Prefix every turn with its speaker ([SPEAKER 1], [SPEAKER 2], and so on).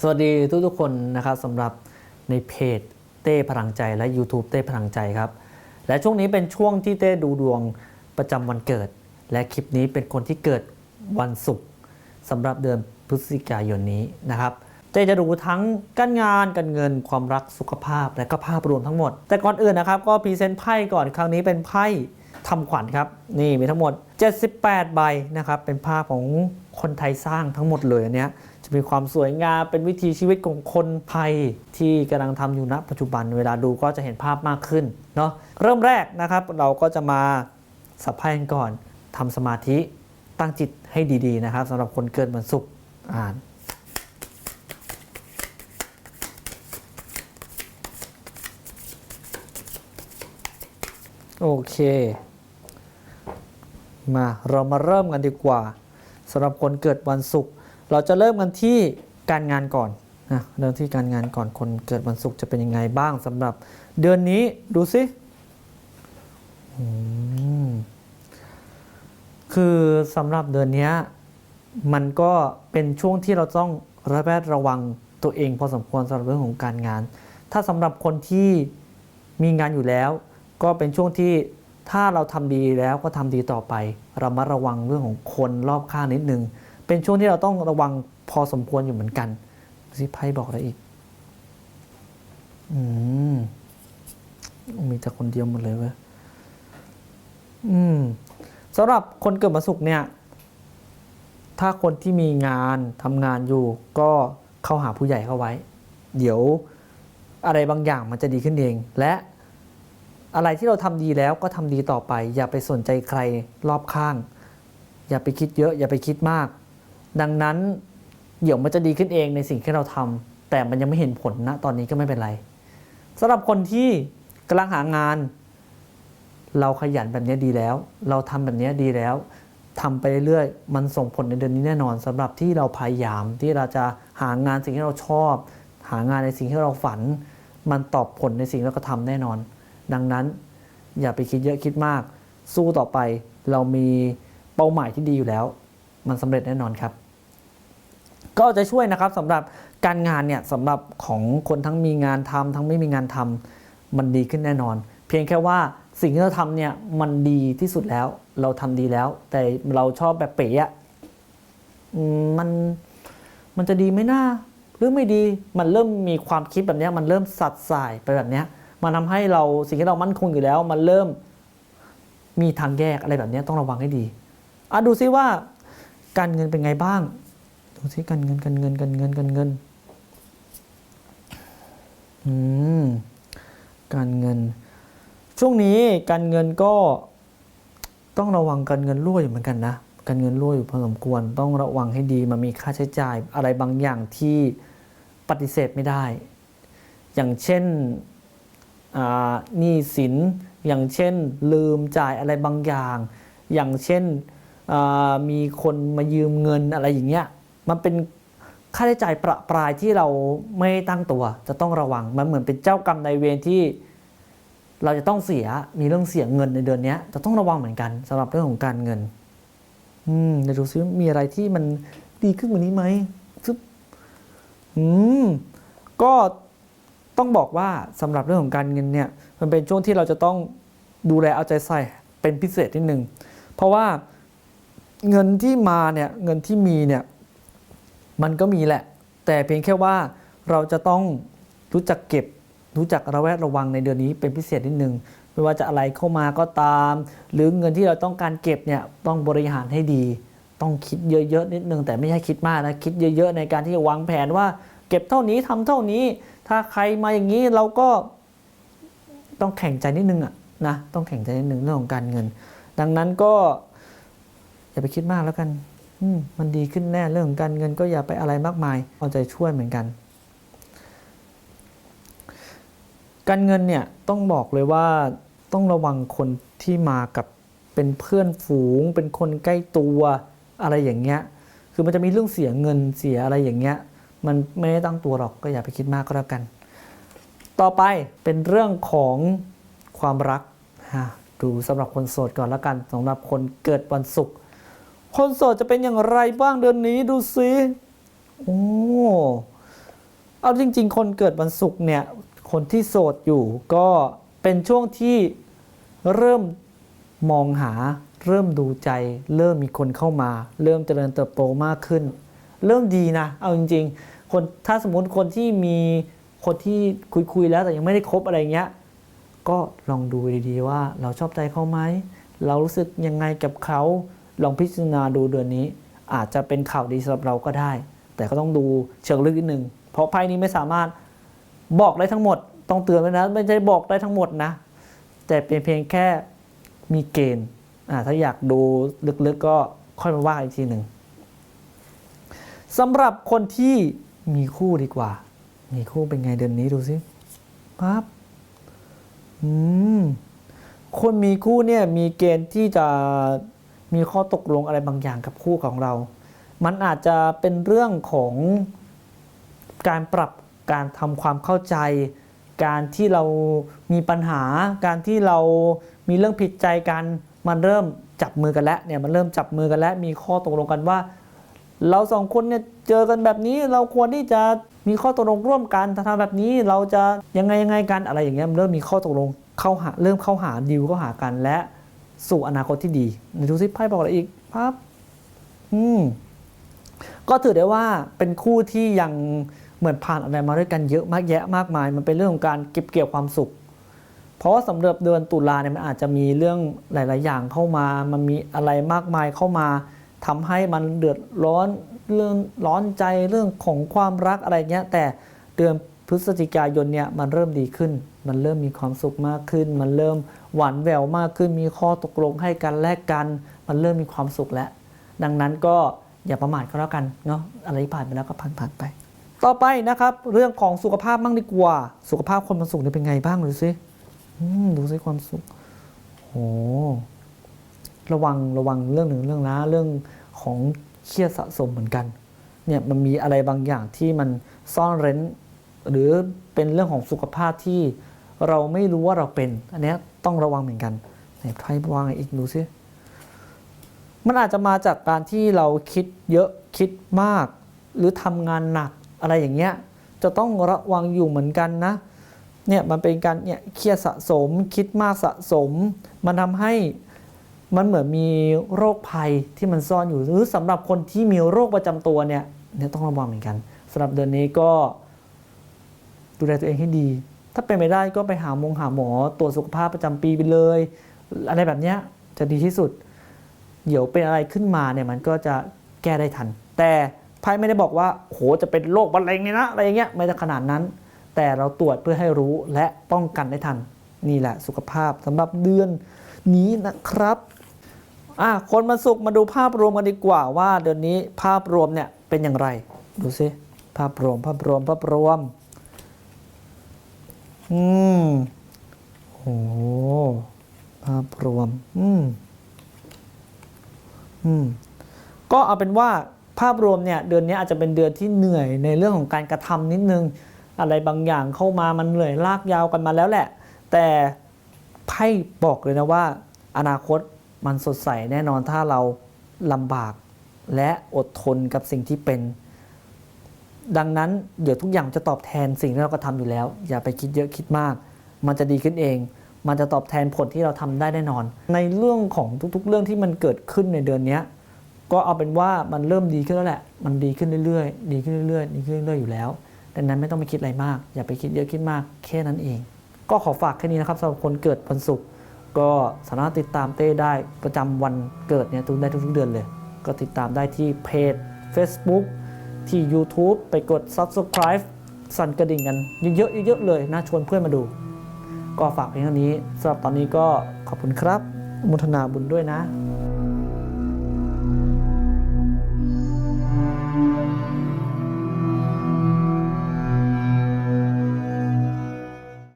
[SPEAKER 1] สวัสดีทุกทุกๆคนนะครับสำหรับในเพจเต้พลังใจและ YouTube เต้พลังใจครับ และช่วงนี้เป็นช่วงที่เต้ดูดวงประจำวันเกิด และคลิปนี้เป็นคนที่เกิดวันศุกร์สำหรับเดือนพฤศจิกายนนี้นะครับเต้จะดูทั้งการงานการเงินความรักสุขภาพและก็ภาพรวมทั้งหมด แต่ก่อนอื่นนะครับก็พรีเซนต์ไพ่ก่อนครั้งนี้เป็นไพ่ทำขวัญครับ นี่มีทั้งหมด 78 ใบนะครับเป็นภาพของคนไทยสร้างทั้งหมดเลยอันเนี้ย จะมีความสวยงามเป็นวิถีชีวิตของคนไทยที่กำลังทำอยู่ณปัจจุบันเวลาดูก็จะเห็นภาพมากขึ้นเนาะเริ่มแรกนะครับเราก็จะมาสับไพ่กันก่อนทำสมาธิตั้งจิตให้ดีๆนะครับสำหรับคนเกิดวันศุกร์อ่านโอเค มาเรามาเริ่มกันดีกว่าสำหรับคนเกิดวันศุกร์ เราจะเริ่มกันที่การงานก่อนนะเริ่มที่การงานก่อนคนเกิดวันศุกร์จะเป็นยังไงบ้างสำหรับเดือนนี้ดูสิคือสำหรับเดือนนี้มันก็เป็นช่วงที่เราต้องระแวดระวังตัวเองพอสมควรสำหรับเรื่องของการงาน ถ้าสำหรับคนที่มีงานอยู่แล้ว ก็เป็นช่วงที่ถ้าเราทำดีแล้วก็ทำดีต่อไปเรามาระวังเรื่องของคนรอบข้างนิดนึง เป็นช่วงที่เราต้องระวังพอสมควรอยู่เหมือนกันดูสิไพ่บอกอะไรอีก อืม มีแต่คนเดียวหมดเลยเว้ยอืมสำหรับคนเกิดมาสุกเนี่ย ถ้าคนที่มีงานทำงานอยู่ ก็เข้าหาผู้ใหญ่เข้าไว้ เดี๋ยวอะไรบางอย่างมันจะดีขึ้นเอง และอะไรที่เราทำดีแล้วก็ทำดีต่อไป อย่าไปสนใจใครรอบข้าง อย่าไปคิดเยอะ อย่าไปคิดมาก ดังนั้นเดี๋ยวมันจะดีขึ้นเองในสิ่งที่เราทำแต่มันยังไม่เห็นผลนะตอนนี้ก็ไม่เป็นไรสำหรับคนที่กำลังหางาน เราขยันแบบนี้ดีแล้ว เราทำแบบนี้ดีแล้วทำไปเรื่อยๆมันส่งผลในเดือนนี้แน่นอนสำหรับที่เราพยายามที่เราจะหางานสิ่งที่เราชอบ หางานในสิ่งที่เราฝัน มันตอบผลในสิ่งที่เราก็ทำแน่นอน ดังนั้นอย่าไปคิดเยอะคิดมาก สู้ต่อไปเรามีเป้าหมายที่ดีอยู่แล้ว มันสำเร็จแน่นอนครับ ก็จะช่วยนะครับสำหรับการงานเนี่ยสำหรับของคนทั้งมีงานทำทั้งไม่มีงานทำมันดีขึ้นแน่นอน เพียงแค่ว่าสิ่งที่เราทำเนี่ยมันดีที่สุดแล้ว เราทำดีแล้ว แต่เราชอบแบบเป๋อะมันมันจะดีไหมน่าหรือไม่ดีมันเริ่มมีความคิดแบบนี้มันเริ่มสัดสายไปแบบนี้มันทำให้เราสิ่งที่เรามั่นคงอยู่แล้ว มันเริ่มมีทางแยกอะไรแบบนี้ต้องระวังให้ดีอะดูซิว่าการเงินเป็นไงบ้าง ดูซิการเงินการเงินการเงินการเงินอืมการเงิน ช่วงนี้การเงินก็ต้องระวังการเงินรั่วอยู่เหมือนกันนะการเงินรั่วอยู่พอสมควร ต้องระวังให้ดีมันมีค่าใช้จ่ายอะไรบางอย่างที่ปฏิเสธไม่ได้ อย่างเช่นหนี้สิน อย่างเช่น ลืมจ่ายอะไรบางอย่าง อย่างเช่นมีคนมายืมเงินอะไรอย่างเงี้ย มันเป็นค่าใช้จ่ายประปรายที่เราไม่ตั้งตัว จะต้องระวัง มันเหมือนเป็นเจ้ากรรมนายเวรที่เราจะต้องเสียมีเรื่องเสียเงินในเดือนนี้จะต้องระวังเหมือนกันสำหรับเรื่องของการเงิน อืมเดี๋ยวดูซิมีอะไรที่มันดีขึ้นกว่านี้ไหมซึบอืมก็ต้องบอกว่าสำหรับเรื่องของการเงินเนี่ย มันเป็นช่วงที่เราจะต้องดูแลเอาใจใส่เป็นพิเศษนิดนึงเพราะว่าเงินที่มาเนี่ยเงินที่มีเนี่ย มันก็มีแหละ แต่เพียงแค่ว่าเราจะต้องรู้จักเก็บ รู้จักระแวดระวังในเดือนนี้เป็นพิเศษนิดนึงไม่ว่าจะอะไรเข้ามาก็ตาม หรือเงินที่เราต้องการเก็บเนี่ยต้องบริหารให้ดี ต้องคิดเยอะๆนิดนึงแต่ไม่ใช่คิดมากนะคิดเยอะ ๆ ในการที่จะวางแผนว่า เก็บเท่านี้ทำเท่านี้ ถ้าใครมาอย่างนี้เราก็ต้องแข่งใจนิดนึงอะนะต้องแข่งใจนิดนึงเรื่องของการเงิน ดังนั้นก็อย่าไปคิดมากแล้วกัน มันดีขึ้นแน่เรื่องของการเงินก็อย่าไปอะไรมากมายเอาใจช่วยเหมือนกัน การเงินเนี่ยต้องบอกเลยว่าต้องระวังคนที่มากับเป็นเพื่อนฝูง เป็นคนใกล้ตัวอะไรอย่างเงี้ยคือมันจะมีเรื่องเสียเงินเสียอะไรอย่างเงี้ยมันไม่ได้ตั้งตัวหรอกก็อย่าไปคิดมากก็แล้วกัน ต่อไปเป็นเรื่องของความรักฮะดูสำหรับคนโสดก่อนแล้วกันสำหรับคนเกิดวันศุกร์ คนโสดจะเป็นอย่างไรบ้างเดือนนี้ดูสิโอ้เอาจริง ๆ คนเกิดวันศุกร์เนี่ย คนที่โสดอยู่ก็เป็นช่วงที่เริ่มมองหา เริ่มดูใจ เริ่มมีคนเข้ามา เริ่มเจริญเติบโตมากขึ้น เริ่มดีนะ เอาจริง ๆ คนถ้าสมมติคนที่มีคนที่คุยๆแล้วแต่ยังไม่ได้คบอะไรเงี้ย ก็ลองดูดีๆว่าเราชอบใจเขาไหม เรารู้สึกยังไงกับเขา ลองพิจารณาดูเดือนนี้ อาจจะเป็นข่าวดีสำหรับเราก็ได้ แต่ก็ต้องดูเชิงลึกนิดนึงเพราะไพ่นี้ไม่สามารถบอกได้ทั้งหมด ต้องเตือนไว้นะไม่ใช่บอกได้ทั้งหมดนะ แต่เป็นเพียงแค่มีเกณฑ์ถ้าอยากดูลึกๆก็ค่อยมาว่าอีกทีหนึ่งสำหรับคนที่มีคู่ดีกว่า มีคู่เป็นไงเดือนนี้ดูสิปั๊บอืมคนมีคู่เนี่ยมีเกณฑ์ที่จะ มีข้อตกลงอะไรบางอย่างกับคู่ของเรา มันอาจจะเป็นเรื่องของการปรับการทำความเข้าใจ การที่เรามีปัญหา การที่เรามีเรื่องผิดใจกัน มันเริ่มจับมือกันแล้วเนี่ยมันเริ่มจับมือกันแล้ว มีข้อตกลงกันว่า เราสองคนเนี่ยเจอกันแบบนี้เราควรที่จะมีข้อตกลงร่วมกันถ้าทำแบบนี้เราจะยังไงยังไงกันอะไรอย่างเงี้ยมันเริ่มมีข้อตกลงเข้าหาเริ่มเข้าหาดิวเข้าหากันและ สู่อนาคตที่ดีดูซิไพ่บอกอะไรอีกปั๊บอืมก็ถือได้ว่าเป็นคู่ที่ยังเหมือนผ่านอะไรมาด้วยกันเยอะมากแยะมากมาย มันเป็นเรื่องของการเก็บเกี่ยวความสุข เพราะว่าสำหรับเดือนตุลาเนี่ยมันอาจจะมีเรื่องหลาย ๆ อย่างเข้ามา มันมีอะไรมากมายเข้ามาทำให้มันเดือดร้อนเรื่องร้อนใจเรื่องของความรักอะไรเงี้ย แต่เดือน พฤศจิกายนเนี่ยมันเริ่มดีขึ้น มันเริ่มมีความสุขมากขึ้น มันเริ่มหวานแหววมากขึ้น มีข้อตกลงให้กันแลกกัน มันเริ่มมีความสุขแล้ว ดังนั้นก็อย่าประมาทก็แล้วกันเนาะอะไรผ่านไปแล้วก็ผ่านผ่านๆไป ต่อไปนะครับ เรื่องของสุขภาพบ้างดีกว่า สุขภาพคนวันศุกร์เนี่ยเป็นไงบ้างดูสิดูสิความสุขโอ้ระวังระวังเรื่องหนึ่งเรื่องนะเรื่องของเครียดสะสมเหมือนกันเนี่ยมันมีอะไรบางอย่างที่มันซ่อนเร้น หรือเป็นเรื่องของสุขภาพที่เราไม่รู้ว่าเราเป็น อันนี้ต้องระวังเหมือนกันไหนไพ่วางอีกดูสิมันอาจจะมาจากการที่เราคิดเยอะคิดมาก หรือทำงานหนักอะไรอย่างเงี้ยจะต้องระวังอยู่เหมือนกันนะเนี่ยมันเป็นการเนี่ยเครียดสะสมคิดมากสะสม มันทำให้มันเหมือนมีโรคภัยที่มันซ่อนอยู่หรือสำหรับคนที่มีโรคประจำตัวเนี่ยเนี่ยต้องระวังเหมือนกันสำหรับเดือนนี้ก็ ดูแลตัวเองให้ดี ถ้าเป็นไม่ได้ก็ไปหาหมงหาหมอตรวจสุขภาพประจำปีไปเลย อะไรแบบนี้จะดีที่สุด เดี๋ยวเป็นอะไรขึ้นมาเนี่ยมันก็จะแก้ได้ทัน แต่ไพ่ไม่ได้บอกว่าโหจะเป็นโรคมะเร็งเนี่ยนะอะไรอย่างเงี้ยไม่ได้ขนาดนั้น แต่เราตรวจเพื่อให้รู้และป้องกันได้ทัน นี่แหละสุขภาพสำหรับเดือนนี้นะครับอะคนมาสุกมาดูภาพรวมกันดีกว่าว่าเดือนนี้ภาพรวมเนี่ยเป็นอย่างไร ดูซิภาพรวมภาพรวมภาพรวม อืมโหภาพรวม อืมอืมก็เอาเป็นว่าภาพรวมเนี่ยเดือนนี้อาจจะเป็นเดือนที่เหนื่อยในเรื่องของการกระทำนิดนึง อะไรบางอย่างเข้ามามันเหนื่อยลากยาวกันมาแล้วแหละ แต่ไพ่บอกเลยนะว่า อนาคตมันสดใสแน่นอนถ้าเราลำบากและอดทนกับสิ่งที่เป็น ดังนั้นเดี๋ยวทุกอย่างจะตอบแทนสิ่งที่เรากระทำอยู่แล้ว อย่าไปคิดเยอะคิดมาก มันจะดีขึ้นเอง มันจะตอบแทนผลที่เราทำได้แน่นอน ในเรื่องของทุกๆ เรื่องที่มันเกิดขึ้นในเดือนนี้ก็เอาเป็นว่ามันเริ่มดีขึ้นแล้วแหละ มันดีขึ้นเรื่อยๆ ดีขึ้นเรื่อยๆ ดีขึ้นเรื่อยๆ อยู่แล้ว ดังนั้นไม่ต้องไปคิดอะไรมาก อย่าไปคิดเยอะคิดมาก แค่นั้นเอง ก็ขอฝากแค่นี้นะครับสำหรับคนเกิดวันศุกร์ ก็สามารถติดตามเต้ได้ประจำวันเกิดเนี่ยทุกได้ทุกๆเดือนเลย ก็ติดตามได้ที่เพจ Facebook ที่ YouTube ไปกด Subscribe สั่นกระดิ่งกันเยอะๆเยอะๆเลยนะชวนเพื่อนมาดู ก็ฝากเพียงเท่านี้สำหรับตอนนี้ก็ขอบคุณครับอนุโมุทนาบุญด้วยนะ